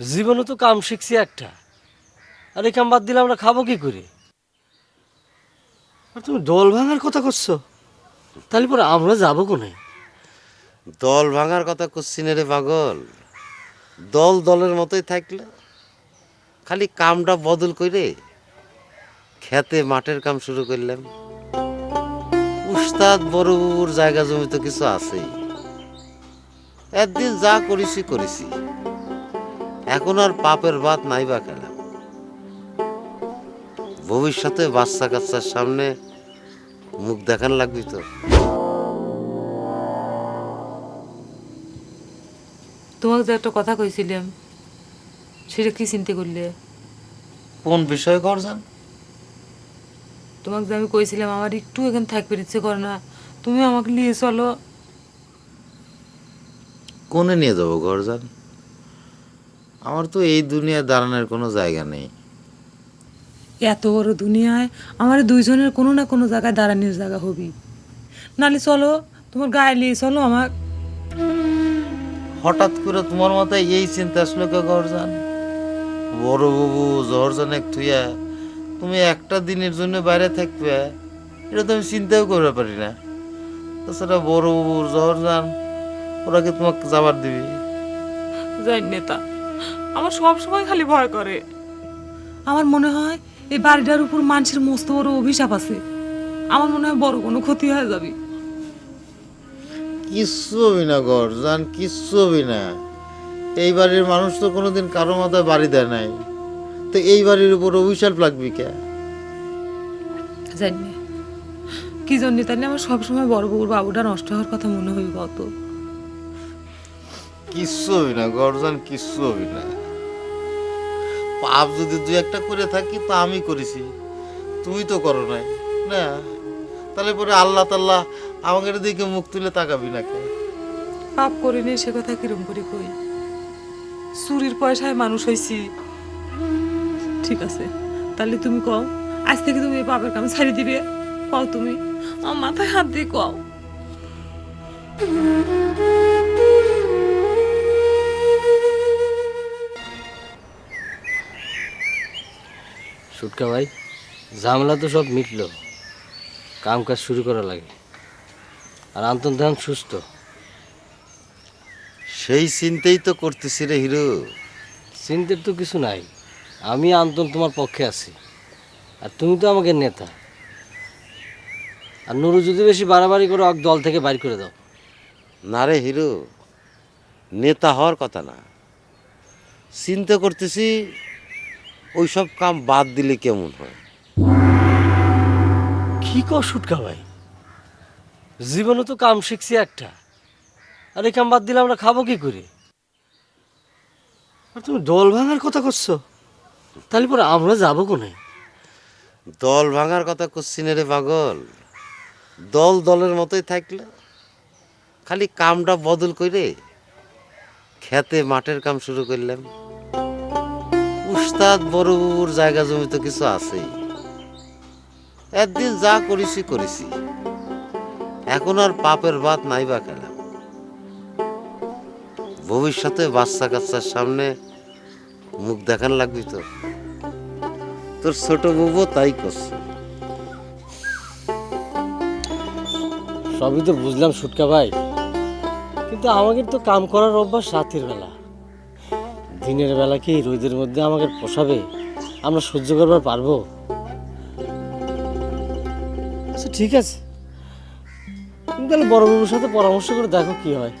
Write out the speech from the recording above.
জীবনে তো কাম শিখছি একটা। আর এই কাম বাদ দিলে আমরা খাব কি করে? আর তুমি দল ভাঙার কথা করছ? তাহলে পরে আমরা যাব কোনে? দল ভাঙার কথা করছি না রে পাগল। দল দলের মতোই থাকলে খালি কামটা বদল করে খেতে মাঠের কাম শুরু করলাম। উস্তাদ বড় জায়গা জমি তো কিছু আছেই। একদিন যা করেছি করেছি। এখন আর পাপের বাদ নাই বা খেলাম ভবিষ্যতে বাচ্চা কাচ্চার সামনে মুখ দেখান লাগবি তো। তোমাকে যে একটা কথা কইছিলাম সেটা কি চিন্তা করলে? কোন বিষয়ে করছেন তোমাকে যে আমি কইছিলাম আমার একটু এখানে থাকবে ইচ্ছে করে না। তুমি আমাকে নিয়ে চলো। কোনে নিয়ে যাব ঘর ঘরজান আমার তো এই দুনিয়ায় দাঁড়ানোর কোনো জায়গা নেই। এত বড় দুনিয়ায় আমার দুইজনের কোনো না কোনো জায়গায় দাঁড়ানোর জায়গা হবি। নালে চলো তোমার গায়ে নিয়ে চলো আমার হঠাৎ করে তোমার মাথায় এই চিন্তা আসলো কে ঘরজান বড় বাবু জহরজান এক থুইয়া তুমি একটা দিনের জন্য বাইরে থাকবে এটা তো আমি চিন্তাও করতে পারি না। তাছাড়া বড় বাবুর জহরজান ওরা কি তোমাকে যাবার দিবি? যাই নেতা আমার সব সময় খালি ভয় করে। আমার মনে হয় এই বাড়িটার উপর মানুষের মস্ত বড় অভিশাপ আছে। আমার মনে হয় বড় কোনো ক্ষতি হয়ে যাবে। কিচ্ছু হবি না ঘরজান কিচ্ছু হবি না। এই বাড়ির মানুষ তো কোনোদিন কারও মাথায় বাড়ি দেয় নাই। তো এই বাড়ির উপর অভিশাপ লাগবি কে? জানি। কি জন্য তাহলে আমার সবসময় বড় বউর বাবুটা নষ্ট হওয়ার কথা মনে হইব কত কিচ্ছু হবি না গর্জন কিচ্ছু হবি না। পাপ যদি দুই একটা করে থাকি, তো আমি করেছি। তুমি তো করো নাই, না? তাহলে পরে আল্লাহ তাল্লাহ আমাকে দিকে মুখ তুলে তাকাবি না কে পাপ করিনি সে কথা কিরম করে কই? চুরির পয়সায় মানুষ হইছি। ঠিক আছে, তাহলে তুমি কও, আজ থেকে তুমি এই পাপের কাম ছাড়ি দিবে? কও তুমি, আমার মাথায় হাত দিয়ে কও। সুটকা ভাই। ঝামেলা তো সব মিটলো। কাম কাজ শুরু করা লাগে। আর আন্তন ধান সুস্থ। সেই চিন্তাই তো করতেছি রে হিরো। চিন্তার তো কিছু নাই। আমি আন্তন তোমার পক্ষে আছি। আর তুমি তো আমাকে নেতা। আর নুরু যদি বেশি বাড়াবাড়ি করো ওকে দল থেকে বাইর করে দাও। না রে হিরো নেতা হওয়ার কথা না। চিন্তা করতেছি ওইসব কাম বাদ দিলে কেমন হয়? কি কর সুটকা ভাই? জীবনে তো কাম শিখছি একটা। আর এই কাম বাদ দিলে আমরা খাব কি করে? আর তুমি দল ভাঙার কথা করছ? তাহলে পরে আমরা যাব কোনে? দল ভাঙার কথা করছি না রে পাগল। দল দলের মতোই থাকলে খালি কামটা বদল করে খেতে মাঠের কাম শুরু করলাম। উস্তাদ বড় বাবুর জায়গা জমি তো কিছু আছেই। একদিন যা করেছি করেছি। এখন আর পাপের বাত নাই বা খেলাম ভবিষ্যতে বাচ্চা কাচ্চার সামনে মুখ দেখান লাগবি তো। তোর ছোট বউও তাই করছে। সবই তো বুঝলাম, সুটকা ভাই। কিন্তু আমাদের তো কাম করার অভ্যাস রাতের বেলা। দিনের বেলা কি রোদের মধ্যে আমাকে পোষাবে? আমরা সহ্য করবার পারব? আচ্ছা ঠিক আছে। তুমি তাহলে বড়বাবুর সাথে পরামর্শ করে দেখো কি হয়।